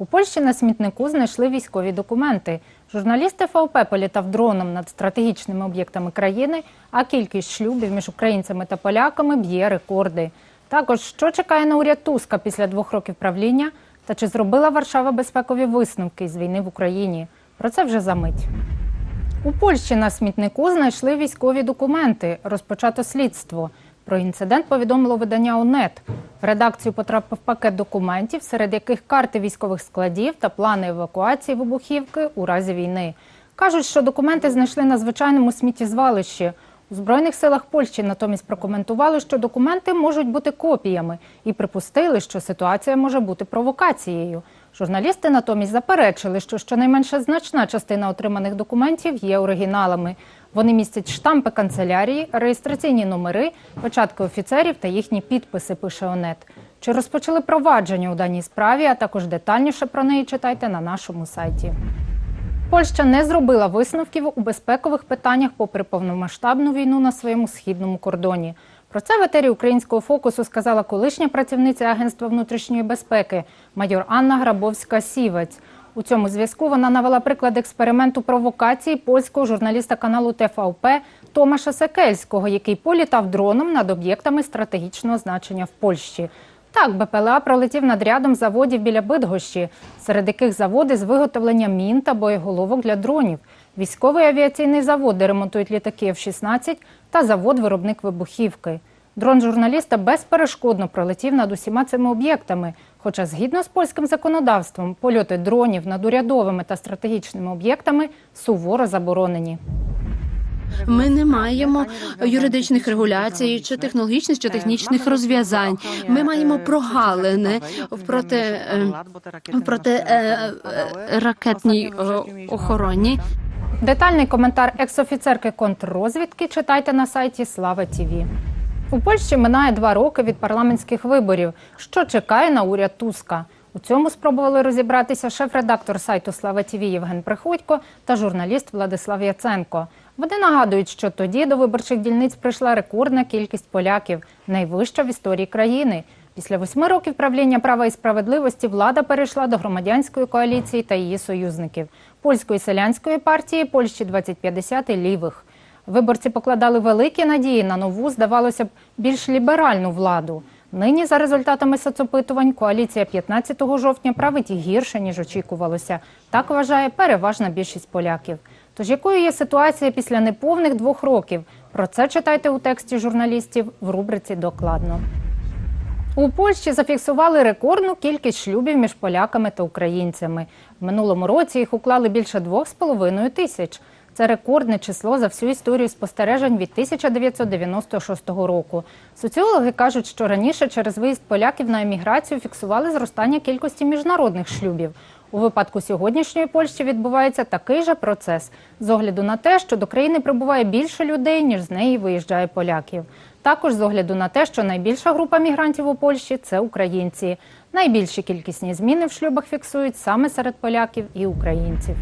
У Польщі на смітнику знайшли військові документи. Журналіст ФАУП політав дроном над стратегічними об'єктами країни, а кількість шлюбів між українцями та поляками б'є рекорди. Також, що чекає на уряд Туска після двох років правління, та чи зробила Варшава безпекові висновки з війни в Україні? Про це вже за мить. У Польщі на смітнику знайшли військові документи. Розпочато слідство. Про інцидент повідомило видання ОНЕТ. В редакцію потрапив пакет документів, серед яких карти військових складів та плани евакуації вибухівки у разі війни. Кажуть, що документи знайшли на звичайному сміттєзвалищі. У Збройних силах Польщі натомість прокоментували, що документи можуть бути копіями, і припустили, що ситуація може бути провокацією. Журналісти натомість заперечили, що щонайменше значна частина отриманих документів є оригіналами. Вони містять штампи канцелярії, реєстраційні номери, початки офіцерів та їхні підписи, пише ОНЕТ. Чи розпочали провадження у даній справі, а також детальніше про неї читайте на нашому сайті. Польща не зробила висновків у безпекових питаннях попри повномасштабну війну на своєму східному кордоні. Про це в етері українського фокусу сказала колишня працівниця Агентства внутрішньої безпеки майор Анна Грабовська-Сівець. У цьому зв'язку вона навела приклад експерименту провокації польського журналіста каналу ТФАУП Томаша Секельського, який політав дроном над об'єктами стратегічного значення в Польщі. Так, БПЛА пролетів над рядом заводів біля Бидгощі, серед яких заводи з виготовлення мін та боєголовок для дронів, військовий авіаційний завод, де ремонтують літаки F-16 та завод-виробник вибухівки. Дрон журналіста безперешкодно пролетів над усіма цими об'єктами. Хоча, згідно з польським законодавством, польоти дронів над урядовими та стратегічними об'єктами суворо заборонені. Ми не маємо юридичних регуляцій чи технологічних чи технічних розв'язань. Ми маємо прогалини в проти, е, в протиракетній охороні. Детальний коментар екс-офіцерки контррозвідки читайте на сайті Слава ТІВІ. У Польщі минає два роки від парламентських виборів. Що чекає на уряд Туска? У цьому спробували розібратися шеф-редактор сайту Слава ТІВІ Євген Приходько та журналіст Владислав Яценко. Вони нагадують, що тоді до виборчих дільниць прийшла рекордна кількість поляків, найвища в історії країни. Після восьми років правління права і справедливості влада перейшла до громадянської коаліції та її союзників польської селянської партії Польщі 2050 і лівих. Виборці покладали великі надії на нову, здавалося б, більш ліберальну владу. Нині, за результатами соцопитувань, коаліція 15 жовтня править гірше, ніж очікувалося. Так вважає переважна більшість поляків. Тож якою є ситуація після неповних двох років? Про це читайте у тексті журналістів в рубриці Докладно. У Польщі зафіксували рекордну кількість шлюбів між поляками та українцями. В минулому році їх уклали більше 2,5 тисяч. Це рекордне число за всю історію спостережень від 1996 року. Соціологи кажуть, що раніше через виїзд поляків на еміграцію фіксували зростання кількості міжнародних шлюбів. У випадку сьогоднішньої Польщі відбувається такий же процес з огляду на те, що до країни прибуває більше людей, ніж з неї виїжджає поляків. Також з огляду на те, що найбільша група мігрантів у Польщі це українці. Найбільші кількісні зміни в шлюбах фіксують саме серед поляків і українців.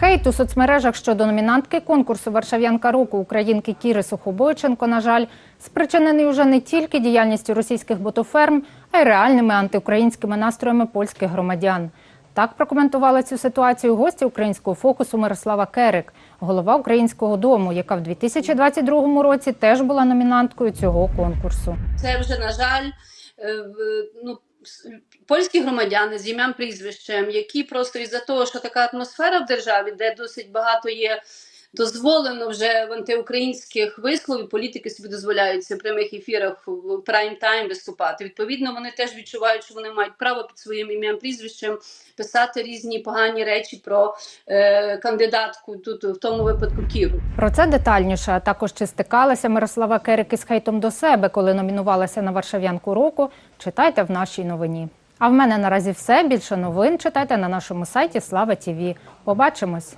Хейт у соцмережах щодо номінантки конкурсу Варшав'янка року українки Кіри Сухобойченко, на жаль, спричинений уже не тільки діяльністю російських ботоферм, а й реальними антиукраїнськими настроями польських громадян. Так прокоментувала цю ситуацію гостя українського фокусу Мирослава Керик, голова українського дому, яка в 2022 році теж була номінанткою цього конкурсу. Це вже на жаль, е, ну. Польські громадяни з ім'ям прізвищем, які просто із-за того, що така атмосфера в державі, де досить багато є дозволено вже в антиукраїнських висловів, політики собі дозволяються в прямих ефірах в прайм тайм виступати. Відповідно, вони теж відчувають, що вони мають право під своїм ім'ям прізвищем писати різні погані речі про е, кандидатку тут в тому випадку Кіру. Про це детальніше, також чи стикалася Мирослава Керик із хейтом до себе, коли номінувалася на Варшав'янку року. Читайте в нашій новині. А в мене наразі все. Більше новин читайте на нашому сайті Слава ТІВІ. Побачимось.